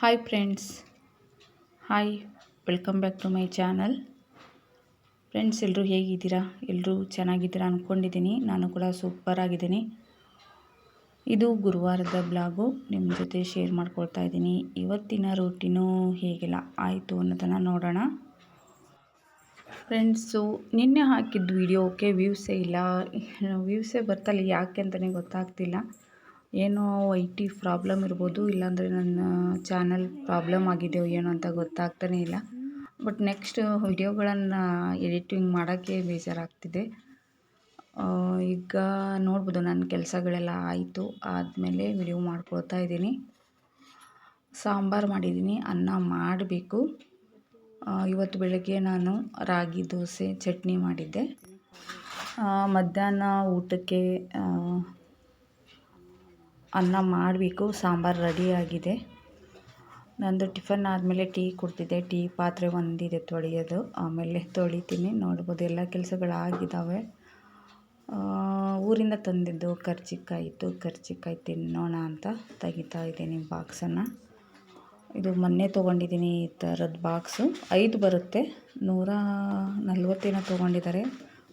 Hi friends hi welcome back to my channel friends ಎಲ್ಲರೂ ಹೇಗಿದ್ದೀರಾ? ಎಲ್ಲರೂ ಚೆನ್ನಾಗಿದ್ದೀರಾ ಅಂದ್ಕೊಂಡಿದ್ದೀನಿ ನಾನು ಕೂಡ ಸೂಪರ್ ಆಗಿದ್ದೀನಿ. ಇದು ಗುರುವಾರದ ಬ್ಲಾಗು ನಿಮ್ಮ ಜೊತೆ ಶೇರ್ ಮಾಡ್ಕೊಳ್ತಾ ಇದ್ದೀನಿ. ಇವತ್ತಿನ ರೂಟೀನು ಹೇಗೆಲ್ಲ ಆಯಿತು ಅನ್ನೋದನ್ನು ನೋಡೋಣ. ಫ್ರೆಂಡ್ಸು ನಿನ್ನೆ ಹಾಕಿದ್ದು ವಿಡಿಯೋಕ್ಕೆ ವ್ಯೂಸೇ ಇಲ್ಲ. ವ್ಯೂಸೇ ಬರ್ತಲ್ಲ ಯಾಕೆ ಅಂತಲೇ ಗೊತ್ತಾಗ್ತಿಲ್ಲ. ಏನೋ ಐ ಟಿ ಪ್ರಾಬ್ಲಮ್ ಇರ್ಬೋದು, ಇಲ್ಲಾಂದರೆ ನನ್ನ ಚಾನಲ್ ಪ್ರಾಬ್ಲಮ್ ಆಗಿದೆಯೋ ಏನೋ ಅಂತ ಗೊತ್ತಾಗ್ತಾನೇ ಇಲ್ಲ. ಬಟ್ ನೆಕ್ಸ್ಟ್ ವಿಡಿಯೋಗಳನ್ನು ಎಡಿಟಿಂಗ್ ಮಾಡೋಕ್ಕೆ ಬೇಜಾರಾಗ್ತಿದೆ. ಈಗ ನೋಡ್ಬೋದು ನನ್ನ ಕೆಲಸಗಳೆಲ್ಲ ಆಯಿತು, ಆದಮೇಲೆ ವಿಡಿಯೋ ಮಾಡ್ಕೊಳ್ತಾ ಇದ್ದೀನಿ. ಸಾಂಬಾರು ಮಾಡಿದ್ದೀನಿ, ಅನ್ನ ಮಾಡಬೇಕು. ಇವತ್ತು ಬೆಳಗ್ಗೆ ನಾನು ರಾಗಿ ದೋಸೆ ಚಟ್ನಿ ಮಾಡಿದ್ದೆ. ಮಧ್ಯಾಹ್ನ ಊಟಕ್ಕೆ ಅನ್ನ ಮಾಡಬೇಕು, ಸಾಂಬಾರು ರೆಡಿಯಾಗಿದೆ ನಂದು ಟಿಫನ್ ಆದಮೇಲೆ ಟೀ ಕುಡ್ತಿದ್ದೆ. ಟೀ ಪಾತ್ರೆ ಒಂದಿದೆ ತೊಳೆಯೋದು. ಆಮೇಲೆ ತೊಳಿತೀನಿ. ನೋಡ್ಬೋದು ಎಲ್ಲ ಕೆಲಸಗಳಾಗಿದ್ದಾವೆ ಊರಿಂದ ತಂದಿದ್ದು ಕರ್ಜಿಕಾಯಿ ಇತ್ತು ಕರ್ಜಿಕಾಯಿ ತಿನ್ನೋಣ ಅಂತ ತೆಗಿತಾ ಇದ್ದೀನಿ ಬಾಕ್ಸನ್ನು. ಇದು ಮೊನ್ನೆ ತೊಗೊಂಡಿದ್ದೀನಿ ಈ ಥರದ್ದು ಬಾಕ್ಸು. ಐದು ಬರುತ್ತೆ. ನೂರ ನಲ್ವತ್ತೇನೋ ತೊಗೊಂಡಿದ್ದಾರೆ.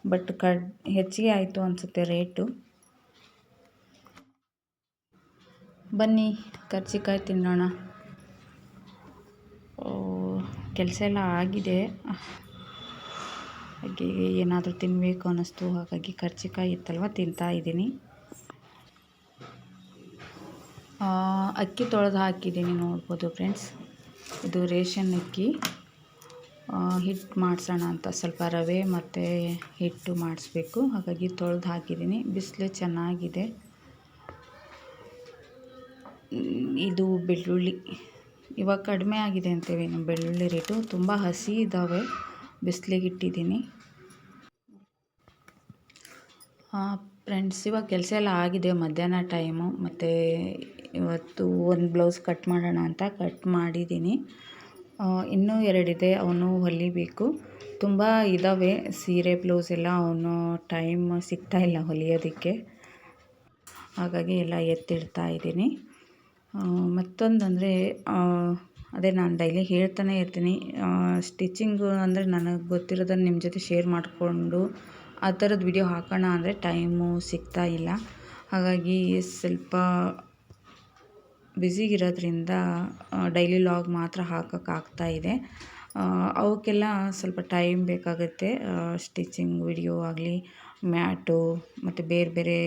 ಬಟ್ ಕಡ್, ಹೆಚ್ಚಿಗೆ ಆಯಿತು ಅನಿಸುತ್ತೆ ರೇಟು. ಬನ್ನಿ ಕರ್ಜಿಕಾಯಿ ತಿನ್ನೋಣ ಕೆಲಸ ಎಲ್ಲ ಆಗಿದೆ. ಹಾಗೆ ಏನಾದರೂ ತಿನ್ನಬೇಕು ಅನ್ನಿಸ್ತು, ಹಾಗಾಗಿ ಕರ್ಜಿಕಾಯಿ ಇತ್ತಲ್ವ, ತಿಂತಾ ಇದ್ದೀನಿ. ಅಕ್ಕಿ ತೊಳೆದು ಹಾಕಿದ್ದೀನಿ ನೋಡ್ಬೋದು ಫ್ರೆಂಡ್ಸ್. ಇದು ರೇಷನ್ ಅಕ್ಕಿ. ಹಿಟ್ಟು ಮಾಡಿಸೋಣ ಅಂತ ಸ್ವಲ್ಪ ರವೆ ಮತ್ತು ಹಿಟ್ಟು ಮಾಡಿಸ್ಬೇಕು. ಹಾಗಾಗಿ ತೊಳೆದು ಹಾಕಿದ್ದೀನಿ. ಬಿಸಿಲು ಚೆನ್ನಾಗಿದೆ. ಇದು ಬೆಳ್ಳುಳ್ಳಿ. ಇವಾಗ ಕಡಿಮೆ ಆಗಿದೆ ಅಂತೀವಿ ನಮ್ಮ ಬೆಳ್ಳುಳ್ಳಿ ರೇಟು. ತುಂಬ ಹಸಿ ಇದ್ದಾವೆ. ಬಿಸ್ಲಿಗೆ ಇಟ್ಟಿದ್ದೀನಿ. ಫ್ರೆಂಡ್ಸ್ ಇವಾಗ ಕೆಲಸ ಎಲ್ಲ ಆಗಿದೆ. ಮಧ್ಯಾಹ್ನ ಟೈಮು. ಮತ್ತು ಇವತ್ತು ಒಂದು ಬ್ಲೌಸ್ ಕಟ್ ಮಾಡೋಣ ಅಂತ ಕಟ್ ಮಾಡಿದ್ದೀನಿ. ಇನ್ನೂ ಎರಡಿದೆ ಅವನು ಹೊಲಿಬೇಕು. ತುಂಬ ಇದ್ದಾವೆ ಸೀರೆ, ಬ್ಲೌಸ್ ಎಲ್ಲ. ಅವನು ಟೈಮ್ ಸಿಗ್ತಾಯಿಲ್ಲ ಹೊಲಿಯೋದಕ್ಕೆ. ಹಾಗಾಗಿ ಎಲ್ಲ ಎತ್ತಿಡ್ತಾ ಇದ್ದೀನಿ. ಮತ್ತೊಂದಂದರೆ ಅದೇ ನಾನು ಡೈಲಿ ಹೇಳ್ತಾನೆ ಇರ್ತೀನಿ. ಸ್ಟಿಚಿಂಗು ಅಂದರೆ ನನಗೆ ಗೊತ್ತಿರೋದನ್ನು ನಿಮ್ಮ ಜೊತೆ ಶೇರ್ ಮಾಡಿಕೊಂಡು ಆ ಥರದ ವಿಡಿಯೋ ಹಾಕೋಣ ಅಂದರೆ ಟೈಮು ಸಿಗ್ತಾ ಇಲ್ಲ. ಹಾಗಾಗಿ ಸ್ವಲ್ಪ ಬ್ಯುಸಿಗಿರೋದ್ರಿಂದ ಡೈಲಿ ಲಾಗ್ ಮಾತ್ರ ಹಾಕೋಕ್ಕಾಗ್ತಾ ಇದೆ. ಅವಕ್ಕೆಲ್ಲ ಸ್ವಲ್ಪ ಟೈಮ್ ಬೇಕಾಗುತ್ತೆ. ಸ್ಟಿಚಿಂಗ್ ವಿಡಿಯೋ ಆಗಲಿ, ಮ್ಯಾಟು ಮತ್ತು ಬೇರೆ ಬೇರೆ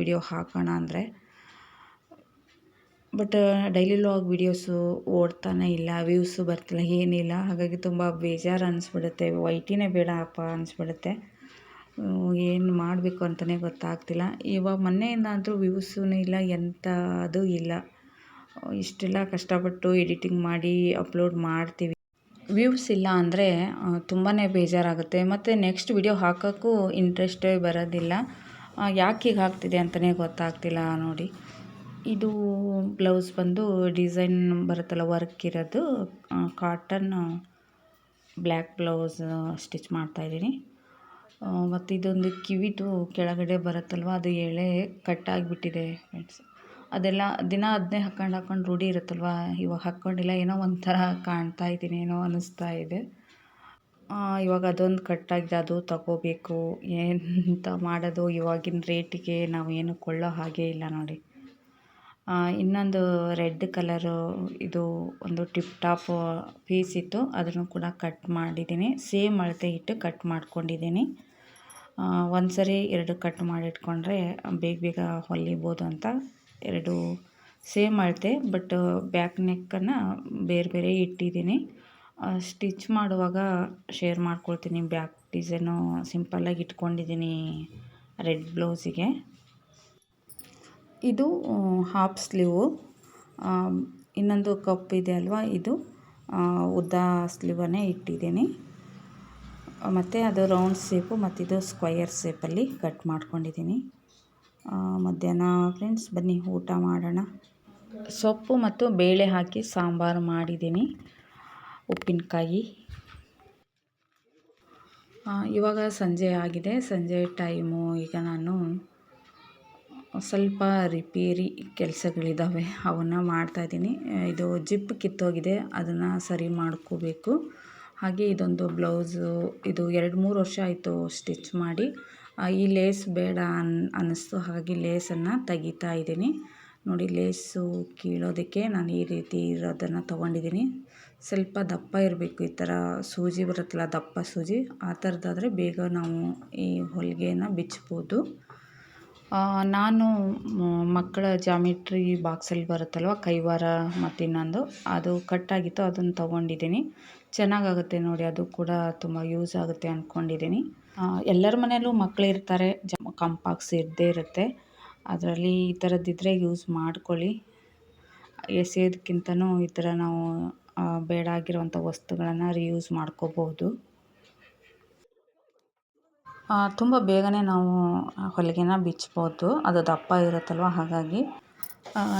ವಿಡಿಯೋ ಹಾಕೋಣ ಅಂದರೆ. ಬಟ್ ಡೈಲಿ ಲಾಗ್ ವೀಡಿಯೋಸು ಓಡ್ತಾನೆ ಇಲ್ಲ ವ್ಯೂಸು ಬರ್ತಿಲ್ಲ, ಏನಿಲ್ಲ. ಹಾಗಾಗಿ ತುಂಬ ಬೇಜಾರು ಅನಿಸ್ಬಿಡುತ್ತೆ. ವೈಟಿನೇ ಬೇಡ ಅಪ್ಪ ಅನಿಸ್ಬಿಡುತ್ತೆ ಏನು ಮಾಡಬೇಕು ಅಂತಲೇ ಗೊತ್ತಾಗ್ತಿಲ್ಲ. ಇವಾಗ ಮೊನ್ನೆಯಿಂದ ಅಂತೂ ವ್ಯೂಸೂ ಇಲ್ಲ ಎಂಥ ಅದು ಇಲ್ಲ. ಇಷ್ಟೆಲ್ಲ ಕಷ್ಟಪಟ್ಟು ಎಡಿಟಿಂಗ್ ಮಾಡಿ ಅಪ್ಲೋಡ್ ಮಾಡ್ತೀವಿ. ವ್ಯೂಸ್ ಇಲ್ಲ ಅಂದರೆ ತುಂಬಾ ಬೇಜಾರಾಗುತ್ತೆ. ಮತ್ತು ನೆಕ್ಸ್ಟ್ ವಿಡಿಯೋ ಹಾಕೋಕ್ಕೂ ಇಂಟ್ರೆಸ್ಟೇ ಬರೋದಿಲ್ಲ. ಯಾಕೆ ಹೀಗೆ ಆಗ್ತಿದೆ ಅಂತಲೇ ಗೊತ್ತಾಗ್ತಿಲ್ಲ ನೋಡಿ. ಇದು ಬ್ಲೌಸ್ ಬಂದು ಡಿಸೈನ್ ಬರುತ್ತಲ್ಲ ವರ್ಕ್ ಇರೋದು ಕಾಟನ್ ಬ್ಲ್ಯಾಕ್ ಬ್ಲೌಸ್ ಸ್ಟಿಚ್ ಮಾಡ್ತಾಯಿದ್ದೀನಿ ಮತ್ತು ಇದೊಂದು ಕಿವಿದು ಕೆಳಗಡೆ ಬರುತ್ತಲ್ವ, ಅದು ಎಳೆ ಕಟ್ ಆಗಿಬಿಟ್ಟಿದೆ ಫ್ರೆಂಡ್ಸ್ ಅದೆಲ್ಲ ದಿನ ಅದನ್ನೇ ಹಾಕ್ಕೊಂಡು ಹಾಕ್ಕೊಂಡು ರೂಢಿ ಇರುತ್ತಲ್ವ, ಇವಾಗ ಹಾಕ್ಕೊಂಡಿಲ್ಲ ಏನೋ ಒಂಥರ ಕಾಣ್ತಾ ಇದ್ದೀನಿ, ಏನೋ ಅನ್ನಿಸ್ತಾ ಇದೆ. ಇವಾಗ ಅದೊಂದು ಕಟ್ಟಾಗಿದೆ, ಅದು ತಗೋಬೇಕು, ಎಂತ ಮಾಡೋದು, ಇವಾಗಿನ ರೇಟಿಗೆ ನಾವು ಏನು ಕೊಳ್ಳೋ ಹಾಗೆ ಇಲ್ಲ ನೋಡಿ. ಇನ್ನೊಂದು ರೆಡ್ ಕಲರು ಇದು ಒಂದು ಟಿಪ್ ಟಾಪ್ ಪೀಸ್ ಇತ್ತು. ಅದನ್ನು ಕೂಡ ಕಟ್ ಮಾಡಿದ್ದೀನಿ. ಸೇಮ್ ಅಳತೆ ಇಟ್ಟು ಕಟ್ ಮಾಡ್ಕೊಂಡಿದ್ದೀನಿ. ಒಂದು ಸರಿ ಎರಡು ಕಟ್ ಮಾಡಿಟ್ಕೊಂಡ್ರೆ ಬೇಗ ಬೇಗ ಹೊಲಿಬೋದು ಅಂತ ಎರಡು ಸೇಮ್ ಅಳತೆ, ಬಟ್ ಬ್ಯಾಕ್ ನೆಕ್ಕನ್ನು ಬೇರೆ ಬೇರೆ ಇಟ್ಟಿದ್ದೀನಿ. ಸ್ಟಿಚ್ ಮಾಡುವಾಗ ಶೇರ್ ಮಾಡ್ಕೊಳ್ತೀನಿ. ಬ್ಯಾಕ್ ಡಿಸೈನು ಸಿಂಪಲ್ಲಾಗಿ ಇಟ್ಕೊಂಡಿದ್ದೀನಿ ರೆಡ್ ಬ್ಲೌಸಿಗೆ. ಇದು ಹಾಫ್ ಸ್ಲೀವು ಇನ್ನೊಂದು ಕಪ್ ಇದೆ ಅಲ್ವಾ ಇದು? ಉದ್ದ ಸ್ಲೀವನ್ನೇ ಇಟ್ಟಿದ್ದೀನಿ. ಮತ್ತು ಅದು ರೌಂಡ್ ಶೇಪು ಮತ್ತು ಇದು ಸ್ಕ್ವಯರ್ ಶೇಪಲ್ಲಿ ಕಟ್ ಮಾಡ್ಕೊಂಡಿದ್ದೀನಿ. ಮಧ್ಯಾಹ್ನ ಫ್ರೆಂಡ್ಸ್ ಬನ್ನಿ, ಊಟ ಮಾಡೋಣ. ಸೊಪ್ಪು ಮತ್ತು ಬೇಳೆ ಹಾಕಿ ಸಾಂಬಾರು ಮಾಡಿದ್ದೀನಿ ಉಪ್ಪಿನಕಾಯಿ. ಇವಾಗ ಸಂಜೆ ಆಗಿದೆ. ಸಂಜೆ ಟೈಮು ಈಗ ನಾನು ಸ್ವಲ್ಪ ರಿಪೇರಿ ಕೆಲಸಗಳಿದ್ದಾವೆ ಅವನ್ನು ಮಾಡ್ತಾಯಿದ್ದೀನಿ ಇದು ಜಿಪ್ ಕಿತ್ತೋಗಿದೆ, ಅದನ್ನು ಸರಿ ಮಾಡ್ಕೋಬೇಕು. ಹಾಗೆ ಇದೊಂದು ಬ್ಲೌಸು, ಇದು ಎರಡು ಮೂರು ವರ್ಷ ಆಯಿತು ಸ್ಟಿಚ್ ಮಾಡಿ. ಈ ಲೇಸ್ ಬೇಡ ಅನ್, ಅನ್ನಿಸ್ತು ಹಾಗೆ ಲೇಸನ್ನು ತೆಗಿತಾ ಇದ್ದೀನಿ. ನೋಡಿ, ಲೇಸು ಕೀಳೋದಕ್ಕೆ ನಾನು ಈ ರೀತಿ ಇರೋದನ್ನು ತೊಗೊಂಡಿದ್ದೀನಿ. ಸ್ವಲ್ಪ ದಪ್ಪ ಇರಬೇಕು, ಈ ಥರ ಸೂಜಿ ಬರುತ್ತಲ್ಲ ದಪ್ಪ ಸೂಜಿ, ಆ ಥರದ್ದಾದರೆ ಬೇಗ ನಾವು ಈ ಹೊಲಿಗೆನ ಬಿಚ್ಬೋದು. ನಾನು ಮಕ್ಕಳ ಜಾಮಿಟ್ರಿ ಬಾಕ್ಸಲ್ಲಿ ಬರುತ್ತಲ್ವ, ಕೈವಾರ ಮತ್ತು ಇನ್ನೊಂದು, ಅದು ಕಟ್ಟಾಗಿತ್ತು, ಅದನ್ನು ತೊಗೊಂಡಿದ್ದೀನಿ. ಚೆನ್ನಾಗಾಗುತ್ತೆ ನೋಡಿ, ಅದು ಕೂಡ ತುಂಬ ಯೂಸ್ ಆಗುತ್ತೆ ಅಂದ್ಕೊಂಡಿದ್ದೀನಿ ಎಲ್ಲರ ಮನೆಯಲ್ಲೂ ಮಕ್ಕಳು ಇರ್ತಾರೆ ಕಂಪಾಕ್ಸ್ ಇದ್ದೇ ಇರುತ್ತೆ. ಅದರಲ್ಲಿ ಈ ಥರದ್ದಿದ್ರೆ ಯೂಸ್ ಮಾಡ್ಕೊಳ್ಳಿ. ಎಸೆಯೋದಕ್ಕಿಂತನೂ ಈ ಥರ ನಾವು ಬೇಡ ಆಗಿರುವಂಥ ವಸ್ತುಗಳನ್ನು ರಿಯೂಸ್ ಮಾಡ್ಕೋಬೋದು. ತುಂಬ ಬೇಗನೆ ನಾವು ಹೊಲಿಗೆನ ಬಿಚ್ಬೋದು. ಅದು ದಪ್ಪ ಇರುತ್ತಲ್ವ? ಹಾಗಾಗಿ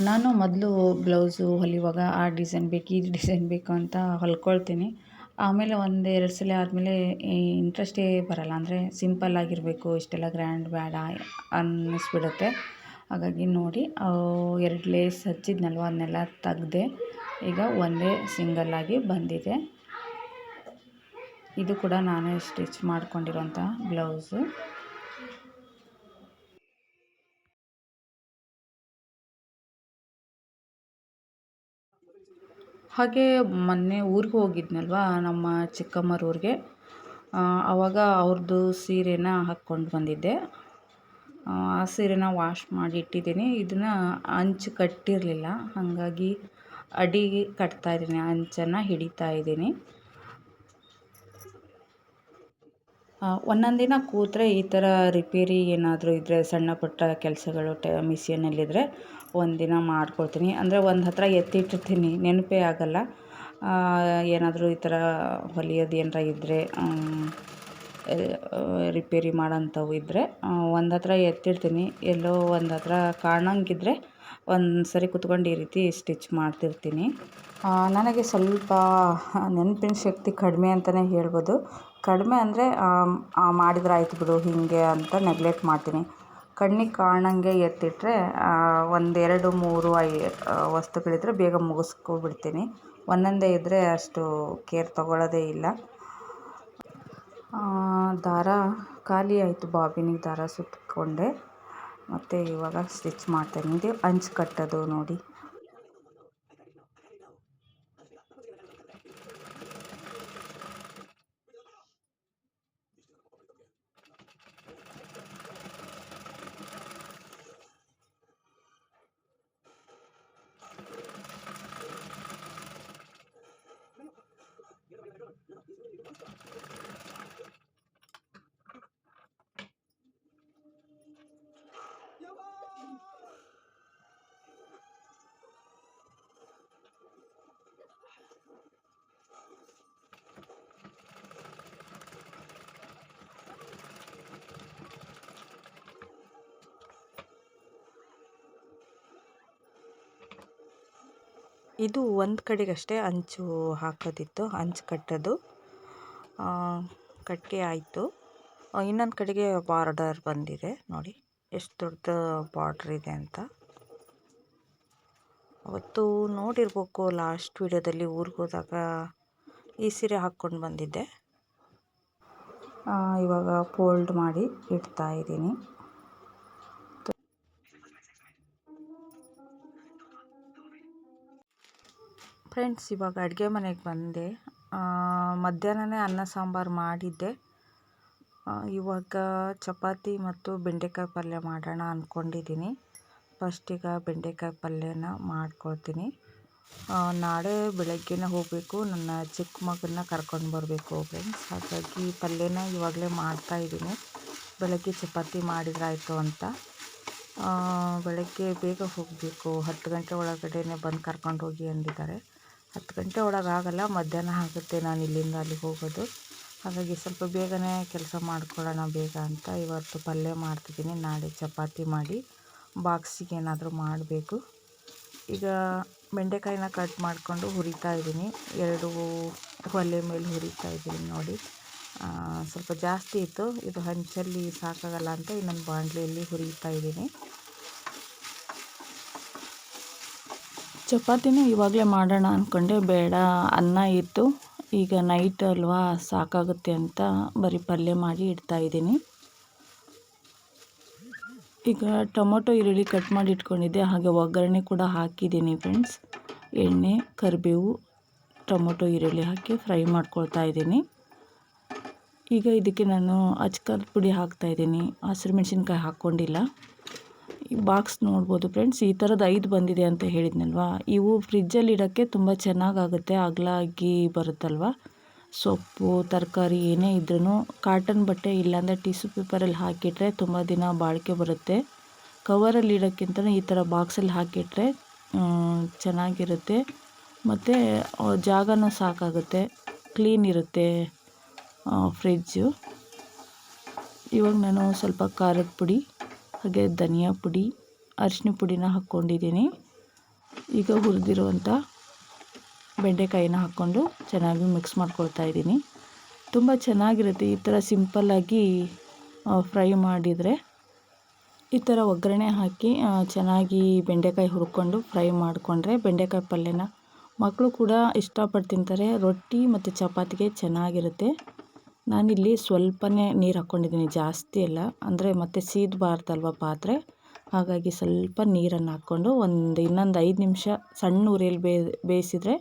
ನಾನು ಮೊದಲು ಬ್ಲೌಸು ಹೊಲಿಯುವಾಗ ಆ ಡಿಸೈನ್ ಬೇಕು, ಈ ಡಿಸೈನ್ ಬೇಕು ಅಂತ ಹೊಲ್ಕೊಳ್ತೀನಿ. ಆಮೇಲೆ ಒಂದು ಎರಡು ಸಲ ಆದಮೇಲೆ ಇಂಟ್ರೆಸ್ಟೇ ಬರಲ್ಲ. ಅಂದರೆ ಸಿಂಪಲ್ ಆಗಿರಬೇಕು, ಇಷ್ಟೆಲ್ಲ ಗ್ರ್ಯಾಂಡ್ ಬೇಡ ಅನ್ನಿಸ್ಬಿಡುತ್ತೆ. ಹಾಗಾಗಿ ನೋಡಿ ಎರಡು ಲೇಸ್ ಹಚ್ಚಿದ್ನಲ್ವ? ಅದನ್ನೆಲ್ಲ ತೆಗ್ದೆ ಈಗ ಒಂದೇ ಸಿಂಗಲ್ಲಾಗಿ ಬಂದಿದೆ. ಇದು ಕೂಡ ನಾನೇ ಸ್ಟಿಚ್ ಮಾಡ್ಕೊಂಡಿರೋಂಥ ಬ್ಲೌಸು. ಹಾಗೆ ಮೊನ್ನೆ ಊರಿಗೆ ಹೋಗಿದ್ನಲ್ವ, ನಮ್ಮ ಚಿಕ್ಕಮ್ಮರ ಊರಿಗೆ. ಆವಾಗ ಅವ್ರದ್ದು ಸೀರೆನ ಹಾಕ್ಕೊಂಡು ಬಂದಿದ್ದೆ. ಆ ಸೀರೆನ ವಾಶ್ ಮಾಡಿ ಇಟ್ಟಿದ್ದೀನಿ. ಇದನ್ನು ಅಂಚು ಕಟ್ಟಿರಲಿಲ್ಲ, ಹಾಗಾಗಿ ಅಡಿ ಕಟ್ತಾ ಇದ್ದೀನಿ, ಅಂಚನ್ನು ಹಿಡಿತಾ ಇದ್ದೀನಿ. ಒಂದೊಂದು ದಿನ ಕೂತರೆ ಈ ಥರ ರಿಪೇರಿ ಏನಾದರೂ ಇದ್ದರೆ ಸಣ್ಣ ಪುಟ್ಟ ಕೆಲಸಗಳು, ಟ ಮಿಷಿನಲ್ಲಿದ್ದರೆ ಒಂದಿನ ಮಾಡ್ಕೊಳ್ತೀನಿ. ಅಂದರೆ ಒಂದು ಹತ್ರ ಎತ್ತಿಟ್ಟಿರ್ತೀನಿ. ನೆನಪೇ ಆಗೋಲ್ಲ. ಏನಾದರೂ ಈ ಥರ ಹೊಲಿಯೋದು ಏನಾರ ಇದ್ದರೆ ರಿಪೇರಿ ಮಾಡೋಂಥವು ಇದ್ದರೆ ಒಂದು ಹತ್ರ ಎತ್ತಿಡ್ತೀನಿ. ಎಲ್ಲೋ ಒಂದು ಹತ್ರ ಕಾಣಂಗಿದ್ರೆ ಒಂದು ಸರಿ ಕುತ್ಕೊಂಡು ಈ ರೀತಿ ಸ್ಟಿಚ್ ಮಾಡ್ತಿರ್ತೀನಿ. ನನಗೆ ಸ್ವಲ್ಪ ನೆನಪಿನ ಶಕ್ತಿ ಕಡಿಮೆ ಅಂತಲೇ ಹೇಳ್ಬೋದು. ಕಡಿಮೆ ಅಂದರೆ ಮಾಡಿದ್ರೆ ಆಯ್ತು ಬಿಡು, ಹೀಗೆ ಅಂತ ನೆಗ್ಲೆಕ್ಟ್ ಮಾಡ್ತೀನಿ. ಕಣ್ಣಿಗೆ ಕಾಣಂಗೆ ಎತ್ತಿಟ್ಟರೆ ಒಂದೆರಡು, ಮೂರು ಐ ವಸ್ತುಗಳಿದ್ದರೆ ಬೇಗ ಮುಗಿಸ್ಕೊಬಿಡ್ತೀನಿ. ಒಂದೊಂದೇ ಇದ್ದರೆ ಅಷ್ಟು ಕೇರ್ ತೊಗೊಳ್ಳೋದೇ ಇಲ್ಲ. ದಾರ ಖಾಲಿ ಆಯಿತು, ಬಾಬಿನಿಗೆ ದಾರ ಸುತ್ತಿಕೊಂಡೆ ಮತ್ತು ಇವಾಗ ಸ್ಟಿಚ್ ಮಾಡ್ತಾಯಿದ್ದೀನಿ ಅಂಚು ಕಟ್ಟೋದು ನೋಡಿ. ಇದು ಒಂದು ಕಡೆಗಷ್ಟೇ ಅಂಚು ಹಾಕೋದಿತ್ತು, ಅಂಚು ಕಟ್ಟೋದು. ಕಟ್ಟಿ ಆಯಿತು. ಇನ್ನೊಂದು ಕಡೆಗೆ ಬಾರ್ಡರ್ ಬಂದಿದೆ, ನೋಡಿ. ಎಷ್ಟು ದೊಡ್ಡ ಬಾರ್ಡ್ರ್ ಇದೆ ಅಂತ. ಅವತ್ತು ನೋಡಿರ್ಬೇಕು, ಲಾಸ್ಟ್ ವೀಡಿಯೋದಲ್ಲಿ ಊರಿಗೆ ಹೋದಾಗ ಈ ಸೀರೆ ಹಾಕ್ಕೊಂಡು ಬಂದಿದ್ದೆ. ಇವಾಗ ಫೋಲ್ಡ್ ಮಾಡಿ ಇಡ್ತಾ ಇದ್ದೀನಿ. ಫ್ರೆಂಡ್ಸ್, ಇವಾಗ ಅಡುಗೆ ಮನೆಗೆ ಬಂದೆ. ಮಧ್ಯಾಹ್ನನೇ ಅನ್ನ ಸಾಂಬಾರು ಮಾಡಿದ್ದೆ. ಇವಾಗ ಚಪಾತಿ ಮತ್ತು ಬೆಂಡೆಕಾಯಿ ಪಲ್ಯ ಮಾಡೋಣ ಅಂದ್ಕೊಂಡಿದ್ದೀನಿ ಫಸ್ಟಿಗೆ ಬೆಂಡೆಕಾಯಿ ಪಲ್ಯನ ಮಾಡ್ಕೊಳ್ತೀನಿ. ನಾಳೆ ಬೆಳಗ್ಗೆನೇ ಹೋಗಬೇಕು. ನನ್ನ ಚಿಕ್ಕ ಮಗನ್ನ ಕರ್ಕೊಂಡು ಬರಬೇಕು ಫ್ರೆಂಡ್ಸ್ ಹಾಗಾಗಿ ಪಲ್ಯನ ಇವಾಗಲೇ ಮಾಡ್ತಾಯಿದ್ದೀನಿ ಬೆಳಗ್ಗೆ ಚಪಾತಿ ಮಾಡಿದ್ರಾಯಿತು ಅಂತ. ಬೆಳಗ್ಗೆ ಬೇಗ ಹೋಗಬೇಕು. ಹತ್ತು ಗಂಟೆ ಒಳಗಡೆನೆ ಬಂದು ಕರ್ಕೊಂಡು ಹೋಗಿ ಅಂದಿದ್ದಾರೆ. ಹತ್ತು ಗಂಟೆ ಒಳಗೆ ಆಗೋಲ್ಲ ಮಧ್ಯಾಹ್ನ ಆಗುತ್ತೆ ನಾನು ಇಲ್ಲಿಂದ ಅಲ್ಲಿಗೆ ಹೋಗೋದು. ಹಾಗಾಗಿ ಸ್ವಲ್ಪ ಬೇಗನೆ ಕೆಲಸ ಮಾಡ್ಕೊಳ್ಳೋಣ ಬೇಗ ಅಂತ ಇವತ್ತು ಪಲ್ಯ ಮಾಡ್ತಿದ್ದೀನಿ. ನಾಳೆ ಚಪಾತಿ ಮಾಡಿ ಬಾಕ್ಸಿಗೆ ಏನಾದರೂ ಮಾಡಬೇಕು. ಈಗ ಬೆಂಡೆಕಾಯಿನ ಕಟ್ ಮಾಡಿಕೊಂಡು ಹುರಿತಾ ಇದ್ದೀನಿ. ಎರಡು ಒಲೆ ಮೇಲೆ ಹುರಿತಾ ಇದ್ದೀನಿ ನೋಡಿ. ಸ್ವಲ್ಪ ಜಾಸ್ತಿ ಇತ್ತು. ಇದು ಹಂಚಲ್ಲಿ ಸಾಕಾಗಲ್ಲ ಅಂತ ಇನ್ನೊಂದು ಬಾಂಡ್ಲಿಯಲ್ಲಿ ಹುರಿತಾ ಇದ್ದೀನಿ. ಚಪಾತಿನೂ ಇವಾಗಲೇ ಮಾಡೋಣ ಅಂದ್ಕೊಂಡೆ ಬೇಡ, ಅನ್ನ ಇತ್ತು. ಈಗ ನೈಟ್ ಅಲ್ವಾ, ಸಾಕಾಗುತ್ತೆ ಅಂತ ಬರೀ ಪಲ್ಯ ಮಾಡಿ ಇಡ್ತಾಯಿದ್ದೀನಿ ಈಗ ಟೊಮೊಟೊ, ಈರುಳ್ಳಿ ಕಟ್ ಮಾಡಿ ಇಟ್ಕೊಂಡಿದ್ದೆ. ಹಾಗೆ ಒಗ್ಗರಣೆ ಕೂಡ ಹಾಕಿದ್ದೀನಿ ಫ್ರೆಂಡ್ಸ್ ಎಣ್ಣೆ, ಕರಿಬೇವು, ಟೊಮೊಟೊ, ಈರುಳ್ಳಿ ಹಾಕಿ ಫ್ರೈ ಮಾಡ್ಕೊಳ್ತಾ ಇದ್ದೀನಿ. ಈಗ ಇದಕ್ಕೆ ನಾನು ಅಚ್ಕಾರದ ಪುಡಿ ಹಾಕ್ತಾಯಿದ್ದೀನಿ ಹಸಿರು ಮೆಣಸಿನ್ಕಾಯಿ ಹಾಕ್ಕೊಂಡಿಲ್ಲ. ಈ ಬಾಕ್ಸ್ ನೋಡ್ಬೋದು ಫ್ರೆಂಡ್ಸ್ ಈ ಥರದ್ದು ಐದು ಬಂದಿದೆ ಅಂತ ಹೇಳಿದ್ನಲ್ವಾ? ಇವು ಫ್ರಿಜ್ಜಲ್ಲಿ ಇಡೋಕ್ಕೆ ತುಂಬ ಚೆನ್ನಾಗಾಗುತ್ತೆ. ಅಗಲಾಗಿ ಬರುತ್ತಲ್ವ? ಸೊಪ್ಪು, ತರಕಾರಿ ಏನೇ ಇದ್ರೂ ಕಾಟನ್ ಬಟ್ಟೆ ಇಲ್ಲಾಂದರೆ ಟಿಶ್ಯೂ ಪೇಪರಲ್ಲಿ ಹಾಕಿಟ್ರೆ ತುಂಬ ದಿನ ಬಾಳಿಕೆ ಬರುತ್ತೆ. ಕವರಲ್ಲಿ ಇಡೋಕ್ಕಿಂತ ಈ ಥರ ಬಾಕ್ಸಲ್ಲಿ ಹಾಕಿಟ್ರೆ ಚೆನ್ನಾಗಿರುತ್ತೆ. ಮತ್ತು ಜಾಗನೂ ಸಾಕಾಗುತ್ತೆ. ಕ್ಲೀನ್ ಇರುತ್ತೆ ಫ್ರಿಜ್ಜು ಇವಾಗ ನಾನು ಸ್ವಲ್ಪ ಖಾರದ ಪುಡಿ. ಹಾಗೆ ಧನಿಯಾ ಪುಡಿ ಅರಿಶಿನ ಪುಡಿನ ಹಾಕ್ಕೊಂಡಿದ್ದೀನಿ. ಈಗ ಹುರಿದಿರುವಂಥ ಬೆಂಡೆಕಾಯಿನ ಹಾಕ್ಕೊಂಡು ಚೆನ್ನಾಗಿ ಮಿಕ್ಸ್ ಮಾಡ್ಕೊಳ್ತಾ ಇದ್ದೀನಿ. ತುಂಬ ಚೆನ್ನಾಗಿರುತ್ತೆ ಈ ಥರ ಸಿಂಪಲ್ಲಾಗಿ ಫ್ರೈ ಮಾಡಿದರೆ. ಈ ಥರ ಒಗ್ಗರಣೆ ಹಾಕಿ ಚೆನ್ನಾಗಿ ಬೆಂಡೆಕಾಯಿ ಹುರ್ಕೊಂಡು ಫ್ರೈ ಮಾಡಿಕೊಂಡ್ರೆ ಬೆಂಡೆಕಾಯಿ ಪಲ್ಯನ ಮಕ್ಕಳು ಕೂಡ ಇಷ್ಟಪಟ್ಟು ತಿಂತಾರೆ. ರೊಟ್ಟಿ ಮತ್ತು ಚಪಾತಿಗೆ ಚೆನ್ನಾಗಿರುತ್ತೆ. ನಾನಿಲ್ಲಿ ಸ್ವಲ್ಪನೇ ನೀರು ಹಾಕ್ಕೊಂಡಿದ್ದೀನಿ ಜಾಸ್ತಿ ಅಲ್ಲ. ಅಂದರೆ ಮತ್ತೆ ಸೀದಬಾರ್ದಲ್ವ ಪಾತ್ರೆ? ಹಾಗಾಗಿ ಸ್ವಲ್ಪ ನೀರನ್ನು ಹಾಕ್ಕೊಂಡು ಒಂದು ಇನ್ನೊಂದು ಐದು ನಿಮಿಷ ಸಣ್ಣ ಉರಿಯಲ್ಲಿ ಬೇಯಿಸಿದರೆ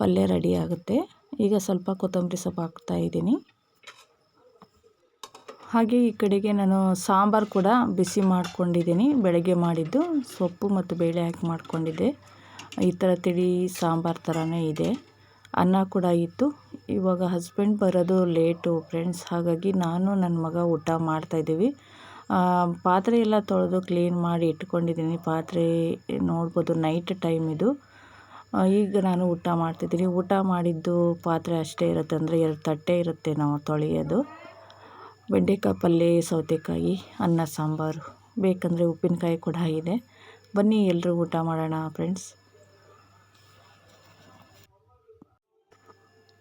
ಪಲ್ಯ ರೆಡಿ ಆಗುತ್ತೆ. ಈಗ ಸ್ವಲ್ಪ ಕೊತ್ತಂಬರಿ ಸೊಪ್ಪು ಹಾಕ್ತಾಯಿದ್ದೀನಿ ಹಾಗೆ ಈ ಕಡೆಗೆ ನಾನು ಸಾಂಬಾರು ಕೂಡ ಬಿಸಿ ಮಾಡ್ಕೊಂಡಿದ್ದೀನಿ, ಬೆಳಗ್ಗೆ ಮಾಡಿದ್ದು. ಸೊಪ್ಪು ಮತ್ತು ಬೇಳೆ ಹಾಕಿ ಮಾಡಿಕೊಂಡಿದ್ದೆ. ಈ ಥರ ತಿಳಿ ಸಾಂಬಾರು ಥರನೇ ಇದೆ. ಅನ್ನ ಕೂಡ ಇತ್ತು ಇವಾಗ ಹಸ್ಬೆಂಡ್ ಬರೋದು ಲೇಟು ಫ್ರೆಂಡ್ಸ್ ಹಾಗಾಗಿ ನಾನು ನನ್ನ ಮಗ ಊಟ ಮಾಡ್ತಾಯಿದ್ದೀವಿ ಪಾತ್ರೆ ಎಲ್ಲ ತೊಳೆದು ಕ್ಲೀನ್ ಮಾಡಿ ಇಟ್ಕೊಂಡಿದ್ದೀನಿ. ಪಾತ್ರೆ ನೋಡ್ಬೋದು ನೈಟ್ ಟೈಮ್ ಇದು. ಈಗ ನಾನು ಊಟ ಮಾಡ್ತಿದ್ದೀನಿ ಊಟ ಮಾಡಿದ್ದು ಪಾತ್ರೆ ಅಷ್ಟೇ ಇರುತ್ತೆ. ಅಂದರೆ ಎರಡು ತಟ್ಟೆ ಇರುತ್ತೆ ನಾವು ತೊಳೆಯೋದು. ಬೆಂಡೆಕಾಯಿ ಪಲ್ಯ ಸೌತೆಕಾಯಿ, ಅನ್ನ, ಸಾಂಬಾರು. ಬೇಕಂದರೆ ಉಪ್ಪಿನಕಾಯಿ ಕೂಡ ಇದೆ. ಬನ್ನಿ ಎಲ್ಲರೂ ಊಟ ಮಾಡೋಣ ಫ್ರೆಂಡ್ಸ್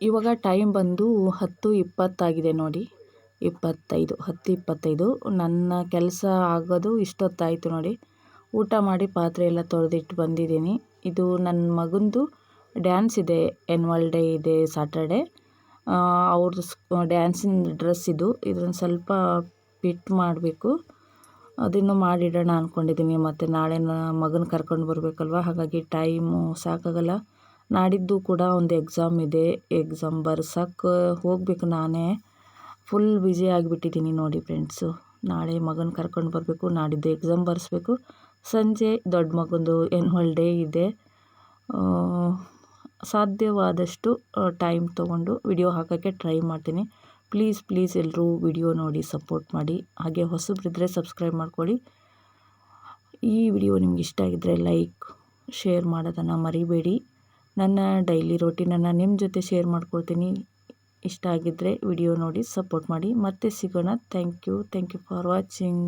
ಇವಾಗ ಟೈಮ್ ಬಂದು ಹತ್ತು ಇಪ್ಪತ್ತಾಗಿದೆ ನೋಡಿ. ಇಪ್ಪತ್ತೈದು, ಹತ್ತು ಇಪ್ಪತ್ತೈದು. ನನ್ನ ಕೆಲಸ ಆಗೋದು ಇಷ್ಟೊತ್ತಾಯಿತು ನೋಡಿ. ಊಟ ಮಾಡಿ ಪಾತ್ರೆ ಎಲ್ಲ ತೊಳೆದಿಟ್ಟು ಬಂದಿದ್ದೀನಿ. ಇದು ನನ್ನ ಮಗಂದು ಡ್ಯಾನ್ಸ್ ಇದೆ, ಎನ್ವಲ್ ಡೇ ಇದೆ ಸಾಟರ್ಡೆ ಅವ್ರದ್ದು ಡ್ಯಾನ್ಸಿನ ಡ್ರೆಸ್ ಇದು. ಇದನ್ನು ಸ್ವಲ್ಪ ಪಿಟ್ ಮಾಡಬೇಕು. ಅದನ್ನು ಮಾಡಿಡೋಣ ಅಂದ್ಕೊಂಡಿದ್ದೀನಿ ಮತ್ತು ನಾಳೆ ಮಗನ ಕರ್ಕೊಂಡು ಬರಬೇಕಲ್ವ? ಹಾಗಾಗಿ ಟೈಮು ಸಾಕಾಗಲ್ಲ. ನಾಡಿದ್ದು ಕೂಡ ಒಂದು ಎಕ್ಸಾಮ್ ಇದೆ. ಎಕ್ಸಾಮ್ ಬರ್ಸೋಕ್ಕೆ ಹೋಗ್ಬೇಕು ನಾನೇ. ಫುಲ್ ಬ್ಯುಸಿ ಆಗಿಬಿಟ್ಟಿದ್ದೀನಿ ನೋಡಿ ಫ್ರೆಂಡ್ಸು ನಾಳೆ ಮಗನ ಕರ್ಕೊಂಡು ಬರಬೇಕು, ನಾಡಿದ್ದು ಎಕ್ಸಾಮ್ ಬರೆಸ್ಬೇಕು. ಸಂಜೆ ದೊಡ್ಡ ಮಗಂದು ಎನ್ಯುವಲ್ ಡೇ ಇದೆ. ಸಾಧ್ಯವಾದಷ್ಟು ಟೈಮ್ ತೊಗೊಂಡು ವಿಡಿಯೋ ಹಾಕೋಕ್ಕೆ ಟ್ರೈ ಮಾಡ್ತೀನಿ. ಪ್ಲೀಸ್ ಪ್ಲೀಸ್ ಎಲ್ಲರೂ ವಿಡಿಯೋ ನೋಡಿ ಸಪೋರ್ಟ್ ಮಾಡಿ. ಹಾಗೆ ಹೊಸಬ್ರಿದ್ದರೆ ಸಬ್ಸ್ಕ್ರೈಬ್ ಮಾಡ್ಕೊಳ್ಳಿ. ಈ ವಿಡಿಯೋ ನಿಮ್ಗೆ ಇಷ್ಟ ಆಗಿದ್ದರೆ ಲೈಕ್ ಶೇರ್ ಮಾಡೋದನ್ನು ಮರಿಬೇಡಿ. ನನ್ನ ಡೈಲಿ ರೋಟೀನನ್ನು ನಿಮ್ಮ ಜೊತೆ ಶೇರ್ ಮಾಡ್ಕೊಳ್ತೀನಿ. ಇಷ್ಟ ಆಗಿದ್ದರೆ ವಿಡಿಯೋ ನೋಡಿ ಸಪೋರ್ಟ್ ಮಾಡಿ. ಮತ್ತೆ ಸಿಗೋಣ. Thank you thank you for watching